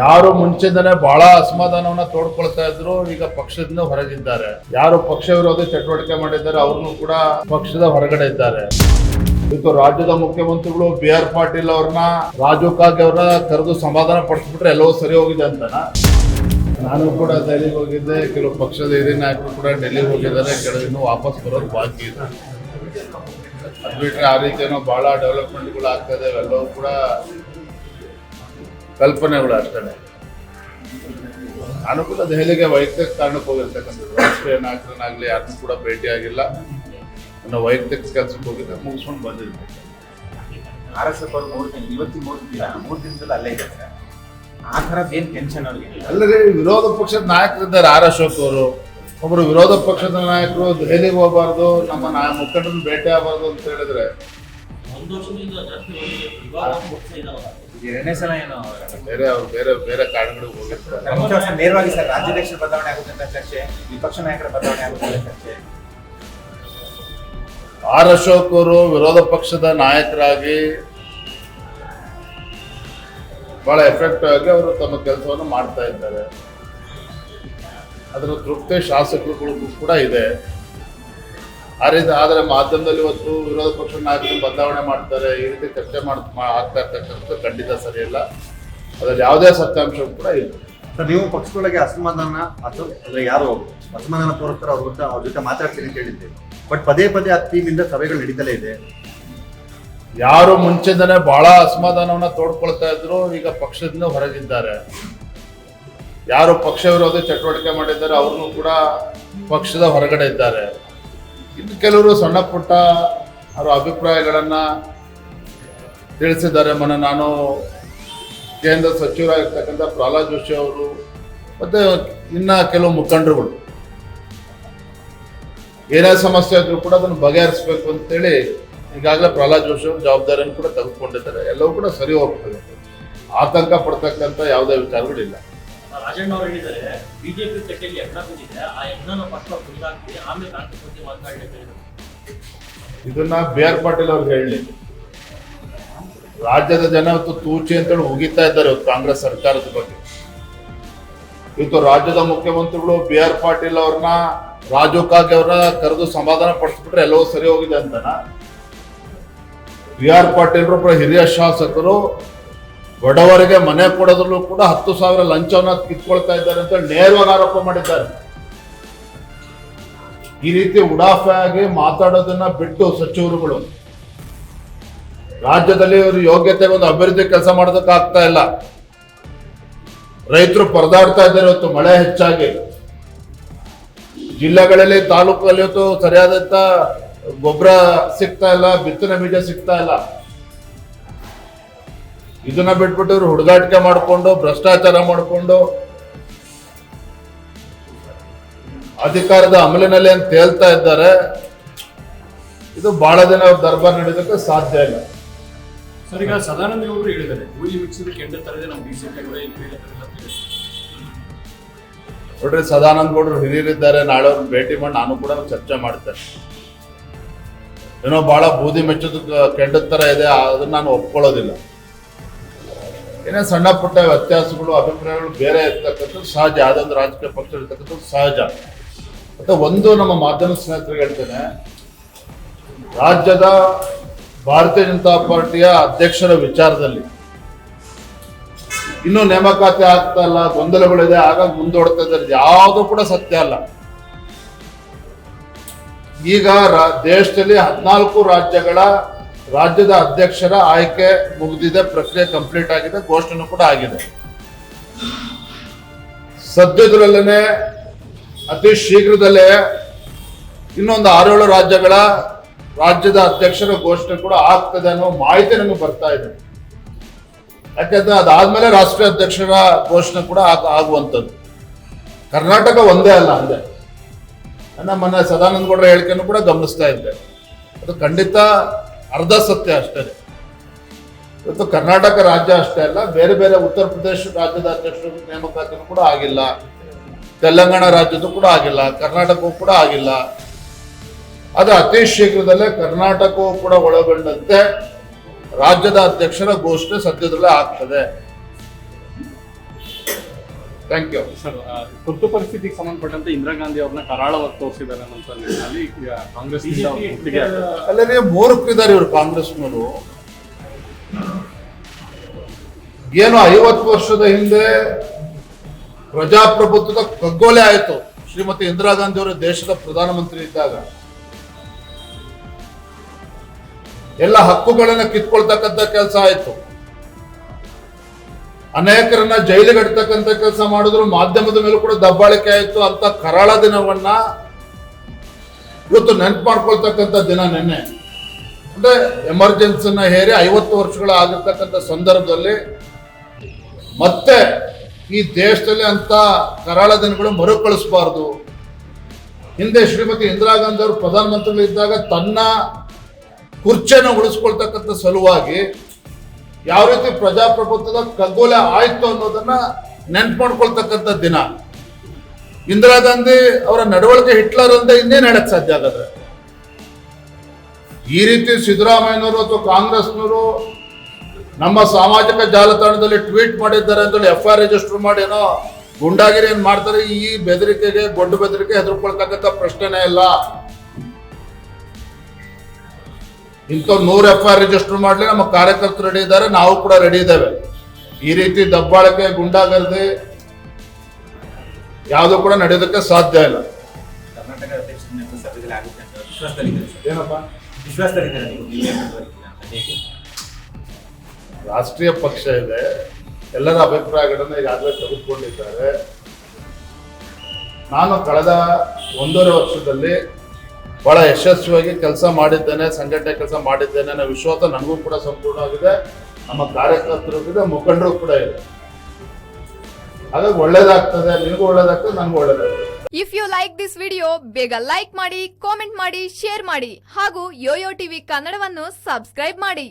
ಯಾರು ಮುಂಚೆಯಿಂದನೇ ಬಹಳ ಅಸಮಾಧಾನವನ್ನ ತೋಡ್ಕೊಳ್ತಾ ಇದ್ರು, ಈಗ ಪಕ್ಷದಿಂದ ಹೊರಗಿದ್ದಾರೆ. ಯಾರು ಪಕ್ಷ ವಿರೋಧಿ ಚಟುವಟಿಕೆ ಮಾಡಿದ್ದಾರೆ, ಅವ್ರನ್ನು ಕೂಡ ಪಕ್ಷದ ಹೊರಗಡೆ ಇದ್ದಾರೆ. ಇವತ್ತು ರಾಜ್ಯದ ಮುಖ್ಯಮಂತ್ರಿಗಳು ಬಿ ಆರ್ ಪಾಟೀಲ್ ಅವ್ರನ್ನ, ರಾಜು ಕಾಗೆ ಅವ್ರನ್ನ ಕರೆದು ಸಮಾಧಾನ ಪಡಿಸ್ಬಿಟ್ರೆ ಎಲ್ಲವೂ ಸರಿ ಹೋಗಿದೆ ಅಂತನಾ? ನಾನು ಕೂಡ ದೆಹಲಿಗೆ ಹೋಗಿದ್ದೆ, ಕೆಲವು ಪಕ್ಷದ ಹಿರಿಯ ನಾಯಕರು ಕೂಡ ಡೆಲ್ಲಿಗೆ ಹೋಗಿದ್ದಾರೆ ಕೆಲವು ವಾಪಸ್ ಬರೋದು ಬಾಕಿ ಇದೆ. ಅದು ಬಿಟ್ರೆ ಆ ರೀತಿಯೂ ಬಹಳ ಡೆವಲಪ್ಮೆಂಟ್ಗಳು ಆಗ್ತಾ ಇದೆ ಎಲ್ಲವೂ ಕೂಡ ಕಲ್ಪನೆಗಳು ಅಷ್ಟೇ ನಾನು ಕೂಡ ದೆಹಲಿಗೆ ವೈಯಕ್ತಿಕ ಕಾರಣಕ್ಕೆ ಹೋಗಿರ್ತಕ್ಕಂಥದ್ದು. ರಾಷ್ಟ್ರೀಯ ನಾಯಕರನ್ನಾಗಲಿ ಯಾರನ್ನೂ ಕೂಡ ಭೇಟಿ ಆಗಿಲ್ಲ. ನನ್ನ ವೈಯಕ್ತಿಕ ಕೆಲಸಕ್ಕೆ ಹೋಗಿದ್ದೆ ಮುಗಿಸ್ಕೊಂಡು ಬಂದಿದ್ದೆ ಆರ್ ಎಸ್ ಎಫ್ ಅವ್ರು ಮೂರು ದಿನ ಇವತ್ತಿನ ಮೂರು ದಿನ ಮೂರು ದಿನದಲ್ಲಿ ಅಲ್ಲೇ ಇದೆ ಸರ್ ಆ ಥರದ್ದು ಏನು ಟೆನ್ಷನ್ ಅವ್ರಿಗೆ? ಅಲ್ಲದೆ ವಿರೋಧ ಪಕ್ಷದ ನಾಯಕರಿದ್ದಾರೆ ಆರ್ ಅಶೋಕ್ ಅವರು. ಒಬ್ಬರು ವಿರೋಧ ಪಕ್ಷದ ನಾಯಕರು ದೆಹಲಿಗೆ ಹೋಗಬಾರ್ದು ನಮ್ಮ ನಾಯ ಮುಖಂಡರನ್ನು ಭೇಟಿ ಆಗಬಾರ್ದು ಅಂತ ಹೇಳಿದ್ರೆ. ಎರಡನೇ ಸಲ ಏನು ಬೇರೆ ಅವ್ರು ಬೇರೆ ಬೇರೆ ಕಾರಣಗಳಿಗೆ ಹೋಗಿರ್ತಾರೆ. ನೇರವಾಗಿ ಸರ್ ರಾಜ್ಯಾಧ್ಯಕ್ಷರ ಬದಲಾವಣೆ ಆಗುತ್ತೆ ಅಂತ ಚರ್ಚೆ ವಿಪಕ್ಷ ನಾಯಕರ ಬದಲಾವಣೆ ಆಗುತ್ತೆ ಅಂತ ಚರ್ಚೆ. ಆರ್ ಅಶೋಕ್ ಅವರು ವಿರೋಧ ಪಕ್ಷದ ನಾಯಕರಾಗಿ ಬಹಳ ಎಫೆಕ್ಟಿವ್ ಆಗಿ ಅವರು ತಮ್ಮ ಕೆಲಸವನ್ನು ಮಾಡ್ತಾ ಇದ್ದಾರೆ. ಅದರ ತೃಪ್ತಿ ಶಾಸಕರುಗಳಿಗೂ ಕೂಡ ಇದೆ. ಆ ರೀತಿ ಆದರೆ ಮಾಧ್ಯಮದಲ್ಲಿ ಇವತ್ತು ವಿರೋಧ ಪಕ್ಷದ ನಾಯಕರು ಬದಲಾವಣೆ ಮಾಡ್ತಾರೆ ಈ ರೀತಿ ಚರ್ಚೆ ಮಾಡ್ ಆಗ್ತಾ ಇರ್ತಕ್ಕಂಥದ್ದು ಖಂಡಿತ ಸರಿಯಲ್ಲ ಅದರಲ್ಲಿ ಯಾವುದೇ ಸತ್ಯಾಂಶ ಕೂಡ ಇಲ್ಲ. ಸರ್ ನೀವು ಪಕ್ಷದೊಳಗೆ ಅಸಮಾಧಾನ ಅಥವಾ ಅಂದ್ರೆ ಯಾರು ಅಸಮಾಧಾನ ತೋರಿಸ್ತಾರೆ ಅವ್ರ ಜೊತೆ ಅವ್ರ ಜೊತೆ ಮಾತಾಡ್ತೀನಿ ಅಂತ ಹೇಳಿದ್ದೆ. ಬಟ್ ಪದೇ ಪದೇ ಆ ಟೀಮಿಂದ ಸಭೆಗಳು ನಡೀತಲೇ ಇದೆ. ಯಾರು ಮುಂಚೆಯಿಂದನೇ ಬಹಳ ಅಸಮಾಧಾನವನ್ನ ತೋಡ್ಕೊಳ್ತಾ ಇದ್ರು ಈಗ ಪಕ್ಷದಿಂದ ಹೊರಗಿದ್ದಾರೆ. ಯಾರು ಪಕ್ಷ ವಿರೋಧಿ ಚಟುವಟಿಕೆ ಮಾಡಿದ್ದಾರೆ ಅವ್ರನ್ನು ಕೂಡ ಪಕ್ಷದ ಹೊರಗಡೆ ಇದ್ದಾರೆ. ಇನ್ನು ಕೆಲವರು ಸಣ್ಣ ಪುಟ್ಟ ಅವರ ಅಭಿಪ್ರಾಯಗಳನ್ನು ತಿಳಿಸಿದ್ದಾರೆ. ಮೊನ್ನೆ ನಾನು ಕೇಂದ್ರ ಸಚಿವರಾಗಿರ್ತಕ್ಕಂಥ ಪ್ರಹ್ಲಾದ್ ಜೋಶಿ ಅವರು ಮತ್ತೆ ಇನ್ನ ಕೆಲವು ಮುಖಂಡರುಗಳು. ಏನೇ ಸಮಸ್ಯೆ ಆದರೂ ಕೂಡ ಅದನ್ನು ಬಗೆಹರಿಸಬೇಕು ಅಂತೇಳಿ ಈಗಾಗಲೇ ಪ್ರಹ್ಲಾದ್ ಜೋಶಿ ಅವರು ಜವಾಬ್ದಾರಿಯನ್ನು ಕೂಡ ತೆಗೆದುಕೊಂಡಿದ್ದಾರೆ. ಎಲ್ಲವೂ ಕೂಡ ಸರಿ ಹೋಗ್ತದೆ ಆತಂಕ ಪಡ್ತಕ್ಕಂಥ ಯಾವುದೇ ವಿಚಾರಗಳಿಲ್ಲ. ರಾಜಣ್ಣ ಅವರು ಹೇಳಿದರೆ ಬಿಜೆಪಿ ಕಟ್ಟೆಯಲ್ಲಿ ಯಜ್ಞ ಬಿದ್ದಿದೆ ಆ ಯಜ್ಞನ ಪಕ್ಷ ಮುಂದಾಕ್ತೀವಿ ಆಮೇಲೆ ಕಾಂಗ್ರೆಸ್ ಬಗ್ಗೆ ಮಾತನಾಡಲಿಕ್ಕೆ ಇದನ್ನ ಬಿ ಆರ್ ಪಾಟೀಲ್ ಅವ್ರಿಗೆ ಹೇಳಿ. ರಾಜ್ಯದ ಜನ ಇವತ್ತು ತೂಚಿ ಅಂತೇಳಿ ಉಗಿತಾ ಇದ್ದಾರೆ ಇವತ್ತು ಕಾಂಗ್ರೆಸ್ ಸರ್ಕಾರದ ಬಗ್ಗೆ. ಇವತ್ತು ರಾಜ್ಯದ ಮುಖ್ಯಮಂತ್ರಿಗಳು ಬಿ ಆರ್ ಪಾಟೀಲ್ ಅವ್ರನ್ನ ರಾಜು ಕಾಗೆ ಅವ್ರನ್ನ ಕರೆದು ಸಮಾಧಾನ ಪಡಿಸ್ಬಿಟ್ರೆ ಎಲ್ಲವೂ ಸರಿ ಹೋಗಿದೆ ಅಂತನ? ಬಿ ಆರ್ ಪಾಟೀಲ್ ಹಿರಿಯ ಶಾಸಕರು ಬಡವರಿಗೆ ಮನೆ ಕೊಡೋದ್ರಲ್ಲೂ ಕೂಡ ಹತ್ತು ಸಾವಿರ ಲಂಚವನ್ನ ಕಿತ್ಕೊಳ್ತಾ ಇದ್ದಾರೆ ಅಂತ ನೇರವಾಗಿ ಆರೋಪ ಮಾಡಿದ್ದಾರೆ. ಈ ರೀತಿ ಉಡಾಫೆ ಆಗಿ ಮಾತಾಡೋದನ್ನ ಬಿಟ್ಟು ಸಚಿವರುಗಳು. ರಾಜ್ಯದಲ್ಲಿ ಅವರು ಯೋಗ್ಯತೆ ಒಂದು ಅಭಿವೃದ್ಧಿ ಕೆಲಸ ಮಾಡೋದಕ್ಕೆ ಆಗ್ತಾ ಇಲ್ಲ. ರೈತರು ಪರದಾಡ್ತಾ ಇದ್ದಾರೆ ಇವತ್ತು ಮಳೆ ಹೆಚ್ಚಾಗಿ. ಜಿಲ್ಲೆಗಳಲ್ಲಿ ತಾಲೂಕಲ್ಲಿ ಇವತ್ತು ಸರಿಯಾದಂತ ಗೊಬ್ಬರ ಸಿಗ್ತಾ ಇಲ್ಲ, ಬಿತ್ತನೆ ಬೀಜ ಸಿಗ್ತಾ ಇಲ್ಲ. ಇದನ್ನ ಬಿಟ್ಬಿಟ್ಟು ಇವರು ಹುಡುಗಾಟಿಕೆ ಮಾಡಿಕೊಂಡು ಭ್ರಷ್ಟಾಚಾರ ಮಾಡಿಕೊಂಡು ಅಧಿಕಾರದ ಅಮಲಿನಲ್ಲಿ ಅಂತ ಹೇಳ್ತಾ ಇದ್ದಾರೆ. ಇದು ಬಹಳ ದಿನ ಅವ್ರ ದರ್ಬಾರ್ ನಡೆಯೋದಕ್ಕೆ ಸಾಧ್ಯ ಇಲ್ಲ. ಸರ್ ಈಗ ಸದಾನಂದ ಗೌಡರು ಹೇಳಿದ್ದಾರೆ ಮಿಕ್ಸಿದ ಕೆಂಡ ತರದೆ ನಮ್ಮ ಕೂಡ. ನೋಡ್ರಿ ಸದಾನಂದ ಗೌಡರು ಹಿರಿಯರಿದ್ದಾರೆ ನಾಳೆ ಅವ್ರನ್ನ ಭೇಟಿ ಮಾಡಿ ನಾನು ಕೂಡ ಚರ್ಚೆ ಮಾಡ್ತೇನೆ. ಏನೋ ಬಹಳ ಬೂದಿ ಮೆಚ್ಚದ ಕೆಂಡದ ತರ ಇದೆ ಅದನ್ನ ನಾನು ಒಪ್ಕೊಳ್ಳೋದಿಲ್ಲ. ಏನೇ ಸಣ್ಣ ಪುಟ್ಟ ವ್ಯತ್ಯಾಸಗಳು, ಅಭಿಪ್ರಾಯಗಳು ಬೇರೆ ಇರ್ತಕ್ಕಂಥದ್ದು ಸಹಜ. ಯಾವುದೊಂದು ರಾಜಕೀಯ ಪಕ್ಷ ಇರ್ತಕ್ಕಂಥದ್ದು ಸಹಜ. ಮತ್ತು ಒಂದು ನಮ್ಮ ಮಾಧ್ಯಮ ಸ್ನೇಹಿತರಿಗೆ ಹೇಳ್ತೇನೆ, ರಾಜ್ಯದ ಭಾರತೀಯ ಜನತಾ ಪಾರ್ಟಿಯ ಅಧ್ಯಕ್ಷರ ವಿಚಾರದಲ್ಲಿ ಇನ್ನೂ ನೇಮಕಾತಿ ಆಗ್ತಾ ಇಲ್ಲ, ಗೊಂದಲಗಳಿದೆ, ಆಗ ಮುಂದೋಡ್ತಾ ಇದ್ದಾರೆ. ಯಾವುದು ಕೂಡ ಸತ್ಯ ಅಲ್ಲ. ಈಗ ದೇಶದಲ್ಲಿ ಹದಿನಾಲ್ಕು ರಾಜ್ಯಗಳ ರಾಜ್ಯದ ಅಧ್ಯಕ್ಷರ ಆಯ್ಕೆ ಮುಗಿದಿದೆ, ಪ್ರಕ್ರಿಯೆ ಕಂಪ್ಲೀಟ್ ಆಗಿದೆ ಘೋಷಣೆ ಕೂಡ ಆಗಿದೆ. ಸದ್ಯದರಲ್ಲೇ ಅತಿ ಶೀಘ್ರದಲ್ಲೇ ಇನ್ನೊಂದು ಆರೇಳು ರಾಜ್ಯಗಳ ರಾಜ್ಯದ ಅಧ್ಯಕ್ಷರ ಘೋಷಣೆ ಕೂಡ ಆಗ್ತದೆ ಅನ್ನೋ ಮಾಹಿತಿ ನಮಗೆ ಬರ್ತಾ ಇದೆ. ಯಾಕಂದ್ರೆ ಅದಾದ್ಮೇಲೆ ರಾಷ್ಟ್ರೀಯ ಅಧ್ಯಕ್ಷರ ಘೋಷಣೆ ಕೂಡ ಆಗ- ಆಗುವಂಥದ್ದು. ಕರ್ನಾಟಕ ಒಂದೇ ಅಲ್ಲ ಅಂದೆ ನನ್ನ ಮೊನ್ನೆ ಸದಾನಂದ ಗೌಡರ ಹೇಳಿಕೆಯನ್ನು ಕೂಡ ಗಮನಿಸ್ತಾ ಇದ್ದೆ. ಅದು ಖಂಡಿತ ಅರ್ಧ ಸತ್ಯ ಅಷ್ಟೇ. ಇವತ್ತು ಕರ್ನಾಟಕ ರಾಜ್ಯ ಅಷ್ಟೇ ಅಲ್ಲ, ಬೇರೆ ಬೇರೆ ಉತ್ತರ ಪ್ರದೇಶ ರಾಜ್ಯದ ಅಧ್ಯಕ್ಷರ ನೇಮಕಾತಿನೂ ಕೂಡ ಆಗಿಲ್ಲ. ತೆಲಂಗಾಣ ರಾಜ್ಯದ್ದು ಕೂಡ ಆಗಿಲ್ಲ, ಕರ್ನಾಟಕವೂ ಕೂಡ ಆಗಿಲ್ಲ. ಅದು ಅತಿ ಶೀಘ್ರದಲ್ಲೇ ಕರ್ನಾಟಕವೂ ಕೂಡ ಒಳಗೊಂಡಂತೆ ರಾಜ್ಯದ ಅಧ್ಯಕ್ಷರ ಘೋಷಣೆ ಸದ್ಯದಲ್ಲೇ ಆಗ್ತದೆ. ಥ್ಯಾಂಕ್ ಯು ಸರ್ ತುರ್ತು ಪರಿಸ್ಥಿತಿಗೆ ಸಂಬಂಧಪಟ್ಟಂತೆ ಇಂದಿರಾ ಗಾಂಧಿ ಅವ್ರನ್ನ ಕರಾಳವಾಗಿ ತೋರಿಸಿದ್ದಾರೆ ನಿಟ್ಟಿನಲ್ಲಿ ಕಾಂಗ್ರೆಸ್. ಅಲ್ಲೇ ಮೂರ್ಖರಿದ್ದಾರೆ ಇವರು ಕಾಂಗ್ರೆಸ್ನವರು. ಏನು ಐವತ್ತು ವರ್ಷದ ಹಿಂದೆ ಪ್ರಜಾಪ್ರಭುತ್ವದ ಕಗ್ಗೋಲೆ ಆಯಿತು. ಶ್ರೀಮತಿ ಇಂದಿರಾ ಗಾಂಧಿ ಅವರು ದೇಶದ ಪ್ರಧಾನಮಂತ್ರಿ ಇದ್ದಾಗ. ಎಲ್ಲ ಹಕ್ಕುಗಳನ್ನ ಕಿತ್ಕೊಳ್ತಕ್ಕಂಥ ಕೆಲಸ ಆಯಿತು. ಅನೇಕರನ್ನ ಜೈಲಿಗೆ ಇಡ್ತಕ್ಕಂಥ ಕೆಲಸ ಮಾಡಿದ್ರು, ಮಾಧ್ಯಮದ ಮೇಲೂ ಕೂಡ ದಬ್ಬಾಳಿಕೆ ಆಯಿತು. ಅಂತ ಕರಾಳ ದಿನವನ್ನ ಇವತ್ತು ನೆನ್ಪು ಮಾಡ್ಕೊಳ್ತಕ್ಕಂಥ ದಿನ ನಿನ್ನೆ. ಅಂದ್ರೆ ಎಮರ್ಜೆನ್ಸಿನ ಹೇರಿ ಐವತ್ತು ವರ್ಷಗಳ ಆಗಿರ್ತಕ್ಕಂಥ ಸಂದರ್ಭದಲ್ಲಿ ಮತ್ತೆ ಈ ದೇಶದಲ್ಲಿ ಅಂತ ಕರಾಳ ದಿನಗಳು ಮರುಕಳಿಸಬಾರ್ದು. ಹಿಂದೆ ಶ್ರೀಮತಿ ಇಂದಿರಾ ಗಾಂಧಿ ಅವರು ಪ್ರಧಾನಮಂತ್ರಿಗಳು ಇದ್ದಾಗ ತನ್ನ ಕುರ್ಚಿಯನ್ನು ಉಳಿಸ್ಕೊಳ್ತಕ್ಕಂಥ ಸಲುವಾಗಿ ಯಾವ ರೀತಿ ಪ್ರಜಾಪ್ರಭುತ್ವದ ಕಗ್ಗೋಲೆ ಆಯಿತು ಅನ್ನೋದನ್ನ ನೆನ್ಪು ಮಾಡ್ಕೊಳ್ತಕ್ಕಂಥ ದಿನ. ಇಂದಿರಾ ಗಾಂಧಿ ಅವರ ನಡವಳಿಕೆ ಹಿಟ್ಲರ್ ಅಂತ ಇನ್ನೇನು ಹೇಳಕ್ ಸಾಧ್ಯ ಆಗದ್ರೆ ಈ ರೀತಿ ಸಿದ್ದರಾಮಯ್ಯನವರು ಅಥವಾ ಕಾಂಗ್ರೆಸ್ನವರು ನಮ್ಮ ಸಾಮಾಜಿಕ ಜಾಲತಾಣದಲ್ಲಿ ಟ್ವೀಟ್ ಮಾಡಿದ್ದಾರೆ ಅಂತೇಳಿ ಎಫ್ ಐ ರಿಜಿಸ್ಟರ್ ಮಾಡಿ ಏನೋ ಗುಂಡಾಗಿರಿ ಏನ್ ಮಾಡ್ತಾರೆ, ಈ ಬೆದರಿಕೆಗೆ ಗೊಡ್ಡು ಬೆದರಿಕೆ ಹೆದರ್ಕೊಳ್ತಕ್ಕಂಥ ಪ್ರಶ್ನೆನೇ ಇಲ್ಲ. ಇಂಥವ್ ನೂರು ಎಫ್ ಐ ರಿಜಿಸ್ಟರ್ ಮಾಡ್ಲಿ ನಮ್ಮ ಕಾರ್ಯಕರ್ತರು ರೆಡಿ ಇದ್ದಾರೆ ನಾವು ಕೂಡ ರೆಡಿ ಇದ್ದೇವೆ. ಈ ರೀತಿ ದಬ್ಬಾಳಕೆ ಗುಂಡಾಗರ್ದಿ ಯಾವುದು ಕೂಡ ನಡೆಯೋದಕ್ಕೆ ಸಾಧ್ಯ ಇಲ್ಲ. ರಾಷ್ಟ್ರೀಯ ಪಕ್ಷ ಇದೆ ಎಲ್ಲರ ಅಭಿಪ್ರಾಯಗಳನ್ನು ಈಗಾಗಲೇ ತೆಗೆದುಕೊಂಡಿದ್ದಾರೆ. ನಾನು ಕಳೆದ ಒಂದೂವರೆ ವರ್ಷದಲ್ಲಿ ಬಹಳ ಯಶಸ್ವಿಯಾಗಿ ಕೆಲಸ ಮಾಡಿದ್ದೇನೆ, ಸಂಘಟನೆ ಕೆಲಸ ಮಾಡಿದ್ದೇನೆ ಅನ್ನೋ ವಿಶ್ವಾಸ ನನಗೂ ಕೂಡ ಸಂಪೂರ್ಣವಾಗಿದೆ ನಮ್ಮ ಕಾರ್ಯಕರ್ತರು ಇದೆ ಮುಖಂಡರು ಕೂಡ ಇದೆ. ಹಾಗಾಗಿ ಒಳ್ಳೇದಾಗ್ತದೆ ನಿನಗೂ ಒಳ್ಳೇದಾಗ್ತದೆ, ನನಗೂ ಒಳ್ಳೇದಾಗ್ತದೆ. If you like this video ಬೇಗ ಲೈಕ್ ಮಾಡಿ ಕಾಮೆಂಟ್ ಮಾಡಿ ಶೇರ್ ಮಾಡಿ ಹಾಗೂ ಯೋಯೋ ಟಿವಿ ಕನ್ನಡವನ್ನು ಸಬ್ಸ್ಕ್ರೈಬ್ ಮಾಡಿ.